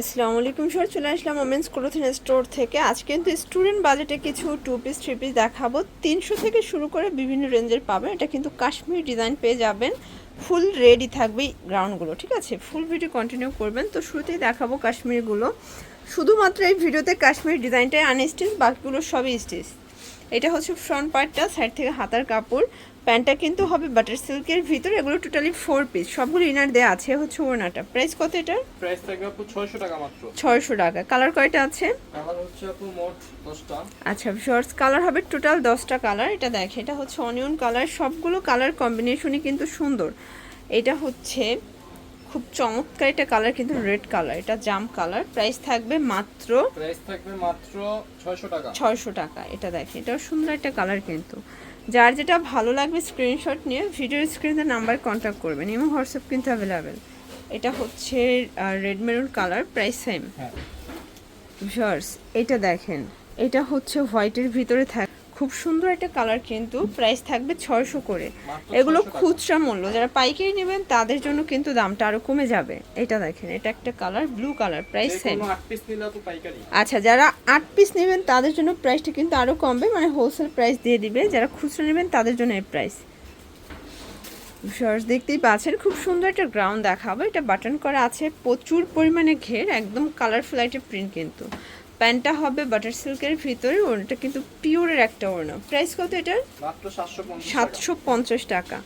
আসসালামু আলাইকুম স্যার চলে আসলাম ওমেন্স ক্লোথিং স্টোর থেকে। আজ কিন্তু স্টুডেন্ট বাজেটে কিছু টু পিস থ্রি পিস দেখাবো। তিনশো থেকে শুরু করে বিভিন্ন রেঞ্জের পাবেন। এটা কিন্তু কাশ্মীর ডিজাইন পেয়ে যাবেন। ফুল রেডি থাকবে গ্রাউন্ডগুলো ঠিক আছে? ফুল ভিডিও কন্টিনিউ করবেন। তো শুরুতেই দেখাবো কাশ্মীরগুলো শুধুমাত্র এই ভিডিওতে কাশ্মীর ডিজাইনটাই আনস্টিচ বাকিগুলো সবই স্টিচ এটা হচ্ছে ফ্রন্ট পার্টটা সাইড থেকে হাতার কাপড়। প্যান্টটা কিন্তু হবে বাটার সিল্কের ভিতরে এগুলো টোটালি ফোর পিস সবগুলো ইনার দেওয়া আছে হচ্ছে ওড়নাটা। প্রাইস কত এটার প্রাইস থাকবে আপু ছয়শো টাকা মাত্র। ছয়শো টাকা। কালার কয়টা আছে? কালার হচ্ছে আপু মোট দশটা। আচ্ছা শর্টস কালার হবে টোটাল দশটা কালার এটা দেখে এটা হচ্ছে অনিয়ন কালার সবগুলো কালার কম্বিনেশনই কিন্তু সুন্দর। এটা হচ্ছে খুব চমৎকার এটা কালার কিন্তু রেড কালার এটা জাম কালার প্রাইস থাকবে মাত্র প্রাইস থাকবে মাত্র ছয়শো টাকা। ছয়শো টাকা। এটা দেখে এটাও সুন্দর একটা কালার কিন্তু। যার যেটা ভালো লাগবে স্ক্রিনশট নিয়ে ভিডিও স্ক্রিনে নাম্বার কন্ট্যাক্ট করবেন। এবং হোয়াটসঅ্যাপ কিন্তু অ্যাভেলেবেল এটা হচ্ছে red maroon colour price same হ্যাঁ। ভিউয়ার্স এটা দেখেন। এটা হচ্ছে হোয়াইটের ভিতরে থাক খুব সুন্দর একটা কালার কিন্তু প্রাইস থাকবে ছয়শো করে। এগুলো 600 খুচরা মূল্য। যারা পাইকারি নেবেন তাদের জন্য কিন্তু দামটা আরও কমে যাবে। এটা দেখেন এটা একটা colour blue colour price same আচ্ছা যারা আট পিস নেবেন তাদের জন্য প্রাইসটা কিন্তু আরও কমবে। মানে হোলসেল প্রাইস দিয়ে দিবে। যারা খুচরা নেবেন তাদের জন্য এই প্রাইস শর্টস দেখতেই পাচ্ছেন খুব সুন্দর একটা গ্রাউন্ড দেখাবো। এটা বাটন করা আছে প্রচুর পরিমাণে ঘের একদম কালারফুল একটা প্রিন্ট কিন্তু। প্যান্টটা হবে বাটার সিল্কের ভিতরে ওড়নাটা কিন্তু পিওরের একটা ওড়না। প্রাইস কত এটার? মাত্র সাতশো পঞ্চাশ টাকা।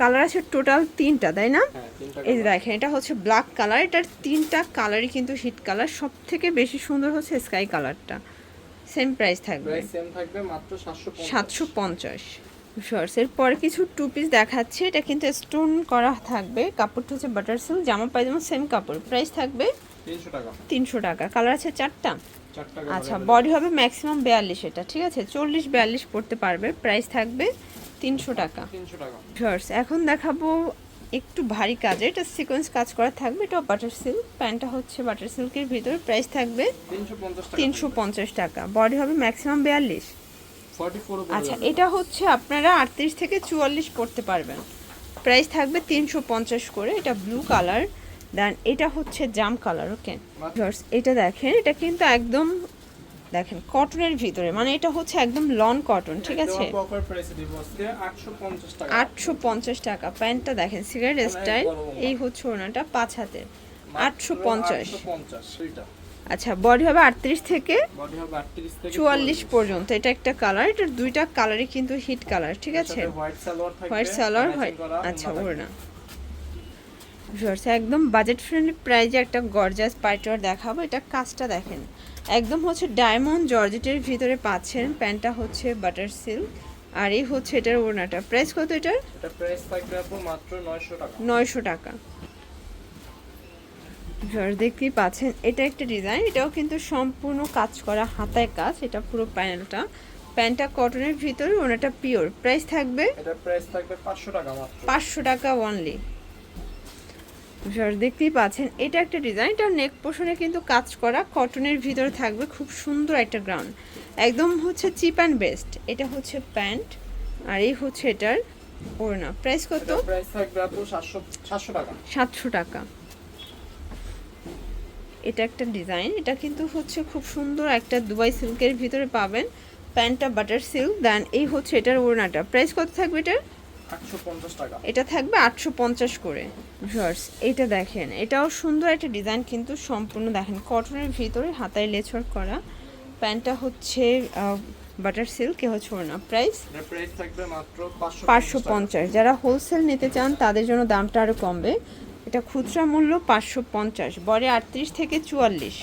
কালার আছে টোটাল তিনটা তাই না? হ্যাঁ এই যে দেখেন এটা হচ্ছে ব্ল্যাক কালার এটার তিনটা কালারই কিন্তু হিট কালার সব থেকে বেশি সুন্দর হচ্ছে স্কাই কালারটা সেম প্রাইস থাকবে। প্রাইস সেম থাকবে মাত্র সাতশো পঞ্চাশ। শর্টস এরপর কিছু টু পিস দেখাচ্ছে। এটা কিন্তু স্টোন করা থাকবে। কাপড়টা হচ্ছে বাটার সিল্ক জামা পায়জামা সেম কাপড়। প্রাইস থাকবে তিনশো টাকা। তিনশো টাকা। কালার আছে চারটা? আচ্ছা বডি হবে ম্যাক্সিমাম বিয়াল্লিশ এটা ঠিক আছে? চল্লিশ বিয়াল্লিশ পড়তে পারবে প্রাইস থাকবে তিনশো টাকা। শর্টস এখন দেখাবো একটু ভারী কাজে এটা সিকোয়েন্স কাজ করা থাকবে এটা বাটার সিল্ক প্যান্টটা হচ্ছে বাটার সিল্কের ভিতরে প্রাইস থাকবে তিনশো পঞ্চাশ টাকা। তিনশো পঞ্চাশ টাকা বডি হবে ম্যাক্সিমাম বিয়াল্লিশ। আচ্ছা এটা হচ্ছে আপনারা আটত্রিশ থেকে চুয়াল্লিশ পড়তে পারবেন। প্রাইস থাকবে তিনশো পঞ্চাশ করে এটা ব্লু কালার দেন এটা হচ্ছে জাম কালার ওকে এটা দেখেন এটা কিন্তু একদম দেখেন কটনের ভিতরে। মানে এটা হচ্ছে একদম লন কটন ঠিক আছে? আটশো পঞ্চাশ টাকা। প্যান্টটা দেখেন সিগারেট স্টাইল। এই হচ্ছে ওনাটা পাঁচ হাতের। আটশো পঞ্চাশ। আচ্ছা বডি হবে আটত্রিশ থেকে চুয়াল্লিশ পর্যন্ত। এটা একটা কালার এটার দুইটা কালারই কিন্তু হিট কালার ঠিক আছে? হোয়াইট সালোয়ার হোয়াইট সালোয়ার আচ্ছা ওড়না। ভিউয়ার্স একদম বাজেট ফ্রেন্ডলি প্রাইজে একটা গর্জাস পাইটার দেখাবো। এটা কাজটা দেখেন একদম হচ্ছে ডায়মন্ড জর্জেটের ভিতরে পাচ্ছেন প্যান্টটা হচ্ছে বাটার সিল্ক আর এই হচ্ছে এটার ওড়নাটা। প্রাইস কত এটার? এটা প্রাইস থাকবে আপু মাত্র নয়শো টাকা। নয়শো টাকা। ভিউয়ার্স দেখতেই পাচ্ছেন এটা একটা ডিজাইন এটাও কিন্তু সম্পূর্ণ কাজ করা হাতায় কাজ এটা পুরো প্যানেলটা প্যান্টটা কটনের ভিতরে ওনাটা পিওর প্রাইস থাকবে? এটা প্রাইস থাকবে পাঁচশো টাকা মাত্র। পাঁচশো টাকা অনলি দেখতেই পাচ্ছেন এটা একটা ডিজাইন এটা নেক পোষণে কিন্তু কাজ করা কটনের ভিতরে থাকবে খুব সুন্দর একটা গ্রাউন্ড একদম হচ্ছে চিপ অ্যান্ড বেস্ট এটা হচ্ছে প্যান্ট আর এই হচ্ছে এটার ওড়না। প্রাইস কত? সাতশো টাকা। এটা একটা ডিজাইন এটা কিন্তু হচ্ছে খুব সুন্দর একটা দুবাই সিল্কের ভিতরে পাবেন প্যান্টটা বাটার সিল্ক দেন এই হচ্ছে এটার ওড়নাটা। প্রাইস কত থাকবে এটার? এটা থাকবে আটশো পঞ্চাশ করে ভিউয়ার্স। এটা দেখেন এটাও সুন্দর একটা ডিজাইন কিন্তু সম্পূর্ণ দেখেন কটনের ভিতরে হাতায় লেছর করা। প্যান্টটা হচ্ছে বাটার সিল্ক হচ্ছে না প্রাইস? প্রাইস থাকবে মাত্র পাঁচশো পাঁচশো পঞ্চাশ। যারা হোলসেল নিতে চান তাদের জন্য দামটা আরও কমবে। এটা খুচরা মূল্য পাঁচশো পঞ্চাশ বরে আটত্রিশ থেকে চুয়াল্লিশ।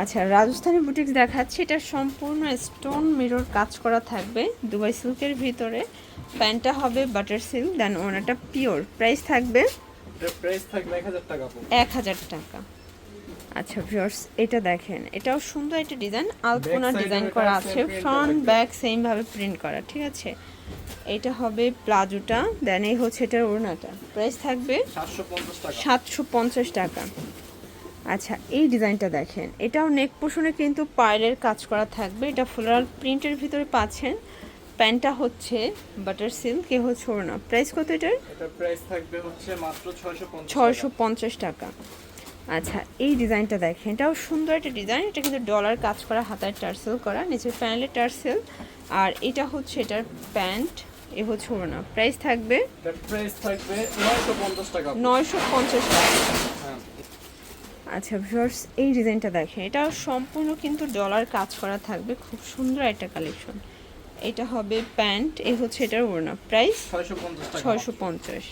আচ্ছা রাজস্থানী বুটিক্স দেখাচ্ছি এটা সম্পূর্ণ স্টোন মিরর কাজ করা থাকবে দুবাই সিল্কের ভিতরে। প্যান্টটা হবে বাটার সিল্ক দেন ওনাটা পিওর প্রাইস থাকবে প্রাইস থাকবে এক হাজার টাকা এক হাজার টাকা। আচ্ছা ভিউয়ার্স এটা দেখেন। এটাও সুন্দর একটা ডিজাইন আলপনা ডিজাইন করা আছে। ফ্রন্ট ব্যাক সেম ভাবে প্রিন্ট করা ঠিক আছে? এটা হবে প্লাজোটা দেন এই হচ্ছে এটার ওড়নাটা। প্রাইস থাকবে সাতশো পঞ্চাশ টাকা। আচ্ছা এই ডিজাইনটা দেখেন। এটাও নেক পোষণে কিন্তু পায়ের কাজ করা থাকবে। এটা ফ্লোরাল প্রিন্টের ভিতরে পাচ্ছেন। প্যান্টটা হচ্ছে বাটার সিল্ক এ হচ্ছে ওড়না। প্রাইস কত এটার? এটা প্রাইস থাকবে হচ্ছে মাত্র ছয়শো পঞ্চাশ টাকা। আচ্ছা এই ডিজাইনটা দেখেন। এটাও সুন্দর একটা ডিজাইন। এটা কিন্তু ডলার কাজ করা হাতায় টার্সেল করা নিচের প্যানেলে টার্সেল। আর এটা হচ্ছে এটার প্যান্ট। এ হচ্ছে ওড়না। প্রাইস থাকবে প্রাইস থাকবে নয়শো পঞ্চাশ টাকা। আপু। নয়শো পঞ্চাশ টাকা। হ্যাঁ। আচ্ছা ভিউয়ার্স এই ডিজাইনটা দেখেন। এটা সম্পূর্ণ কিন্তু ডলার কাজ করা থাকবে। খুব সুন্দর একটা কালেকশন। এটা হবে প্যান্ট এ হচ্ছে এটার ওড়না। প্রাইস ছয়শো পঞ্চাশ টাকা। ছয়শো পঞ্চাশ।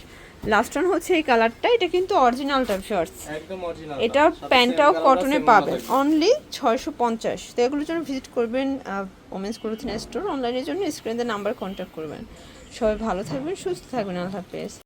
লাস্ট ওয়ান হচ্ছে এই কালারটা এটা কিন্তু অরিজিনালটা একদম অরিজিনাল এটা প্যান্টটাও কটনে পাবেন। অনলি ছয়শো পঞ্চাশ। তো এগুলোর জন্য ভিজিট করবেন ওমেন্স ক্লোথিং স্টোর অনলাইনের জন্য স্ক্রিনে নাম্বার কন্ট্যাক্ট করবেন। সবাই ভালো থাকবেন সুস্থ থাকবেন। আল্লাহ হাফেজ।